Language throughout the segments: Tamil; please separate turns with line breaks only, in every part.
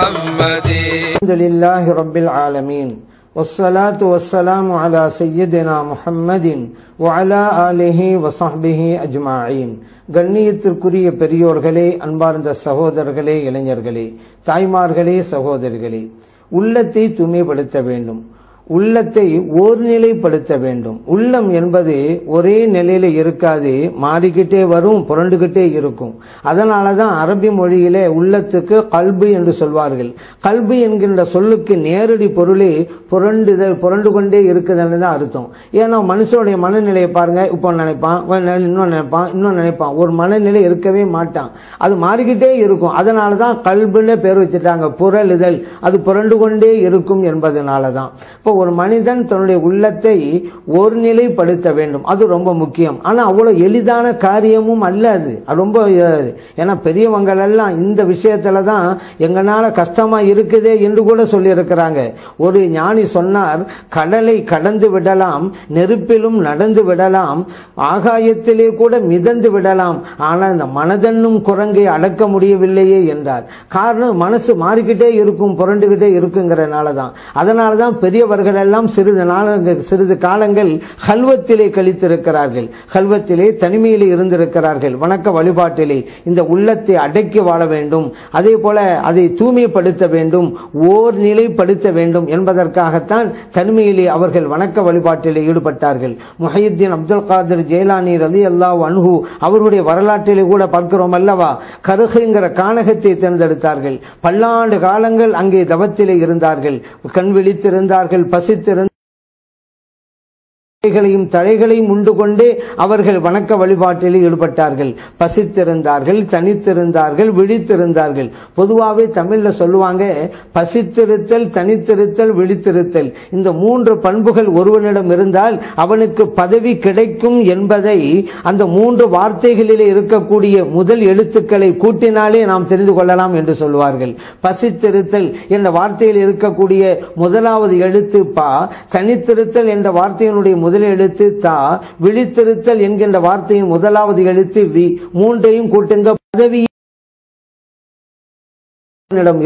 محمد
الحمد لله رب العالمين والصلاة والسلام على سيدنا محمد وعلى آله وصحبه أجمعين கண்ணியத்திற்குரிய பெரியோர்களே அன்பார்ந்த சகோதரர்களே இளைஞர்களே தாய்மார்களே சகோதரிகளே உள்ளத்தை தூய்மைப்படுத்த வேண்டும் உள்ளத்தை ஓர்நிலைப்படுத்த வேண்டும். உள்ளம் என்பது ஒரே நிலையில இருக்காது. மாறிக்கிட்டே வரும் புரண்டுகிட்டே இருக்கும். அதனால தான் அரபி மொழியிலே உள்ளத்துக்கு கல்பு என்று சொல்வார்கள். கல்பு என்கின்ற சொல்லுக்கு நேரடி பொருளே புரண்டுதல் புரண்டு கொண்டே இருக்குதுன்னு தான் அர்த்தம். ஏன்னா மனுஷனுடைய மனநிலையை பாருங்க. இப்போ நினைப்பான் இன்னும் நினைப்பான் இன்னும் நினைப்பான். ஒரு மனநிலை இருக்கவே மாட்டான். அது மாறிக்கிட்டே இருக்கும். அதனால தான் கல்புன்னு பேர் வச்சுட்டாங்க. புரளுதல். அது புரண்டு கொண்டே இருக்கும் என்பதனால தான் இப்போ ஒரு மனிதன் தன்னுடைய உள்ளத்தை ஒருநிலைப்படுத்த வேண்டும். அது ரொம்ப முக்கியம். ஆனா அவ்வளவு எளிதான காரியமும் அல்ல அது. ரொம்ப ஏன்னா பெரியவங்கள் எல்லாம் இந்த விஷயத்துல தான் எங்களால் கஷ்டமா இருக்குதே என்று கூட சொல்லியிருக்கிறாங்க. ஒரு ஞானி சொன்னார் கடலை கடந்து விடலாம் நெருப்பிலும் நடந்து விடலாம் ஆகாயத்திலே கூட மிதந்து விடலாம். ஆனால் இந்த மனதன்னும் குரங்கை அடக்க முடியவில்லையே என்றார். காரணம் மனசு மாறிக்கிட்டே இருக்கும் புரண்டுகிட்டே இருக்குங்கிறனால தான் அதனால தான் பெரியவர்கள் எல்லாம் சிறிது நாளங்கள் சிறிது காலங்கள் ஹல்வத்திலே கழித்திருக்கிறார்கள். ஹல்வத்திலே தனிமையிலே இருந்திருக்கிறார்கள். வணக்க வழிபாட்டிலே இந்த உள்ளத்தை அடக்கி வாழ வேண்டும். அதே போல அதை தூய்மைப்படுத்த வேண்டும். ஓர் நிலைப்படுத்த வேண்டும் என்பதற்காகத்தான் தனிமையிலே அவர்கள் வணக்க வழிபாட்டிலே ஈடுபட்டார்கள். முஹையுத்தீன் அப்துல் காதர் ஜெயலானி ரதி அல்லா அன்ஹு அவருடைய வரலாற்றிலே கூட பார்க்கிறோம் அல்லவா? கருகைங்கிற கானகத்தை தேர்ந்தெடுத்தார்கள். பல்லாண்டு காலங்கள் அங்கே தவத்திலே இருந்தார்கள். கண் விழித்திருந்தார்கள். பசித்திருந்த இலைகளையும் தழைகளையும் உண்டு கொண்டே அவர்கள் வணக்க வழிபாட்டில் ஈடுபட்டார்கள். பசித்திருந்தார்கள் தனித்திருந்தார்கள் விழித்திருந்தார்கள். பொதுவாகவே தமிழில் சொல்லுவாங்க பசித்திருத்தல் தனித்திருத்தல் விழித்திருத்தல். இந்த மூன்று பண்புகள் ஒருவனிடம் இருந்தால் அவனுக்கு பதவி கிடைக்கும் என்பதை அந்த மூன்று வார்த்தைகளிலே இருக்கக்கூடிய முதல் எழுத்துக்களை கூட்டினாலே நாம் தெரிந்து கொள்ளலாம் என்று சொல்வார்கள் பசித்திருத்தல் என்ற வார்த்தையில் இருக்கக்கூடிய முதலாவது எழுத்து பா தனித்திருத்தல் என்ற வார்த்தையினுடைய முதல் எழுத்து தா விழித்திருத்தல் என்கின்ற வார்த்தையின் முதலாவது எழுத்து வி மூன்றையும் கூட்டுங்க. பதவி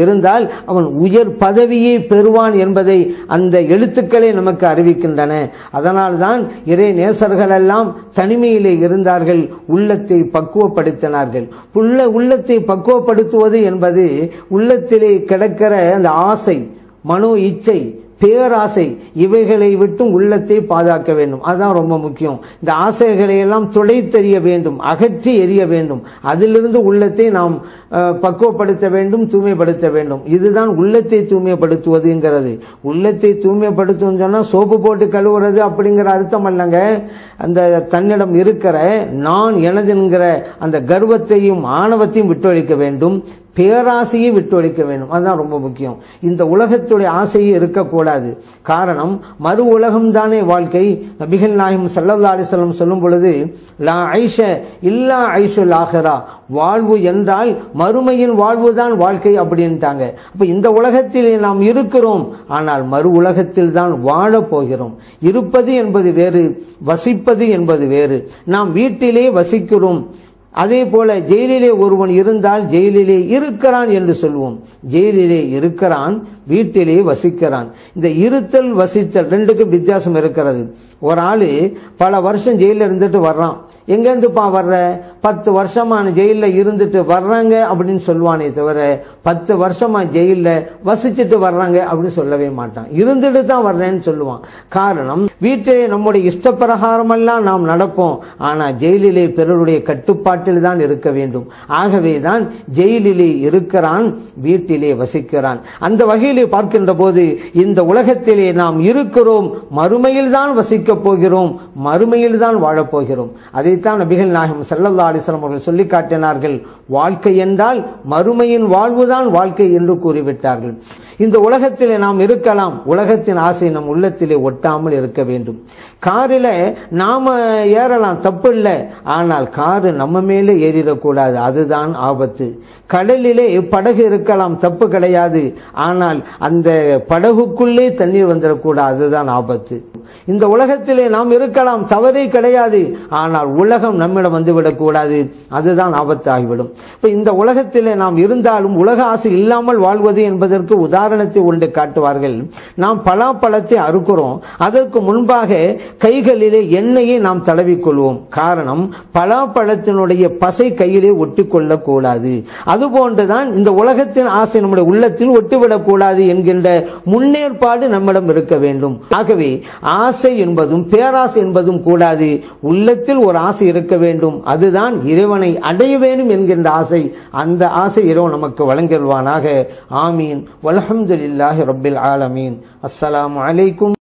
இருந்தால் அவன் உயர் பதவியை பெறுவான் என்பதை அந்த எழுத்துக்களே நமக்கு அறிவிக்கின்றன. அதனால்தான் இறை நேசர்கள் எல்லாம் தனிமையிலே இருந்தார்கள் உள்ளத்தை பக்குவப்படுத்தினார்கள். உள்ள உள்ளத்தை பக்குவப்படுத்துவது என்பது உள்ளத்திலே கிடக்கிற அந்த ஆசை மனோ இச்சை பேராசை இவைகளை விட்டும் உள்ளத்தை பாதுகாக்க வேண்டும். அதுதான் ரொம்ப முக்கியம். இந்த ஆசைகளை எல்லாம் துடைத்தெறிய வேண்டும் அகற்றி எறிய வேண்டும். அதிலிருந்து உள்ளத்தை நாம் பக்குவப்படுத்த வேண்டும் தூய்மைப்படுத்த வேண்டும். இதுதான் உள்ளத்தை தூய்மைப்படுத்துவதுங்கிறது. உள்ளத்தை தூய்மைப்படுத்தும் சொன்னா சோப்பு போட்டு கழுவுறது அப்படிங்கிற அர்த்தம் அல்லங்க அந்த தன்னிடம் இருக்கிற நான் எனதுங்கிற அந்த கர்வத்தையும் ஆணவத்தையும் விட்டொழிக்க வேண்டும். பேராசையை விட்டொழிக்க வேண்டும். அதுதான் ரொம்ப முக்கியம். இந்த உலகத்துடைய ஆசையே இருக்கக்கூடாது. காரணம் மறு உலகம் தானே வாழ்க்கை. நபிகள் நாயகம் சல்லல்லா அலிசல்லம் சொல்லும் பொழுது லா ஐஷ இல்லா ஐஷுல் லாகரா வாழ்வு என்றால் மறுமையின் வாழ்வு தான் வாழ்க்கை அப்படின்ட்டாங்க. அப்ப இந்த உலகத்தில் நாம் இருக்கிறோம். ஆனால் மறு உலகத்தில் தான் வாழப் போகிறோம். இருப்பது என்பது வேறு வசிப்பது என்பது வேறு. நாம் வீட்டிலே வசிக்கிறோம். அதே போல ஜெயிலிலே ஒருவன் இருந்தால் ஜெயிலிலே இருக்கிறான் என்று சொல்வோம். ஜெயிலிலே இருக்கிறான் வீட்டிலே வசிக்கிறான். இந்த இருத்தல் வசித்தல் ரெண்டுக்கும் வித்தியாசம் இருக்கிறது. ஒரு ஆளு பல வருஷம் ஜெயிலில் இருந்துட்டு வர்றான். எங்கேருந்துப்பா வர்ற? பத்து வருஷமான ஜெயிலில் இருந்துட்டு வர்றாங்க அப்படின்னு சொல்லுவானே தவிர பத்து வருஷமா ஜெயிலில் வசிச்சுட்டு வர்றாங்க அப்படின்னு சொல்லவே மாட்டான். இருந்துட்டு தான் வர்றேன்னு சொல்லுவான். காரணம் வீட்டிலே நம்முடைய இஷ்டப்பிரகாரமெல்லாம் நாம் நடப்போம். ஆனால் ஜெயிலிலே பிறருடைய கட்டுப்பாட்டில் தான் இருக்க வேண்டும். ஆகவே தான் ஜெயிலிலே இருக்கிறான் வீட்டிலே வசிக்கிறான். அந்த வகையிலே பார்க்கின்ற போது இந்த உலகத்திலே நாம் இருக்கிறோம் மறுமையில் தான் வசிக்கப் போகிறோம் மறுமையில் தான் வாழப்போகிறோம் அதைத்தான் நபிகள் நாயகம் செல்லல்லா அலிஸ்லாம் அவர்கள் சொல்லி காட்டினார்கள். வாழ்க்கை என்றால் மறுமையின் வாழ்வுதான் வாழ்க்கை என்று கூறிவிட்டார்கள். இந்த உலகத்திலே நாம் இருக்கலாம் உலகத்தின் ஆசை நம் உள்ளத்திலே ஒட்டாமல் இருக்க வேண்டும். காரில் நாம ஏறலாம் தப்பு இல்லை ஆனால் காரு நம்ம மேலே ஏறிடக்கூடாது. அதுதான் ஆபத்து. கடலிலே படகு இருக்கலாம் தப்பு கிடையாது. ஆனால் அந்த படகுக்குள்ளே தண்ணீர் வந்துடக்கூடாது. அதுதான் ஆபத்து. இந்த உலகத்திலே நாம் இருக்கலாம் தவறே கிடையாது. ஆனால் உலகம் நம்மிடம் வந்துவிடக்கூடாது. அதுதான் ஆபத்து ஆகிவிடும் இப்போ இந்த உலகத்திலே நாம் இருந்தாலும் உலக ஆசை இல்லாமல் வாழ்வது என்பதற்கு உதாரணத்தை ஒன்று காட்டுவார்கள். நாம் பலாப்பழத்தை அறுக்கிறோம். அதற்கு முன்பாக கைகளிலே எண்ணெயை நாம் தடவிக்கொள்வோம். காரணம் பலாப்பழத்தினுடைய பசை கையிலே ஒட்டி கொள்ளக்கூடாது அதுபோன்றுதான் இந்த உலகத்தின் ஆசை நம்முடைய உள்ளத்தில் ஒட்டிவிடக்கூடாது என்கின்ற முன்னேற்பாடு நம்மிடம் இருக்க வேண்டும். ஆகவே ஆசை என்பதும் பேராசை என்பதும் கூடாது. உள்ளத்தில் ஒரு ஆசை இருக்க வேண்டும். அதுதான் இறைவனை அடைய வேண்டும் என்கின்ற ஆசை. அந்த ஆசை இறைவன் நமக்கு வழங்கிடுவானாக ஆமீன். வலஹம்துல்லாஹி ரப்பில் ஆலமீன். அஸ்ஸலாமு அலைக்கும்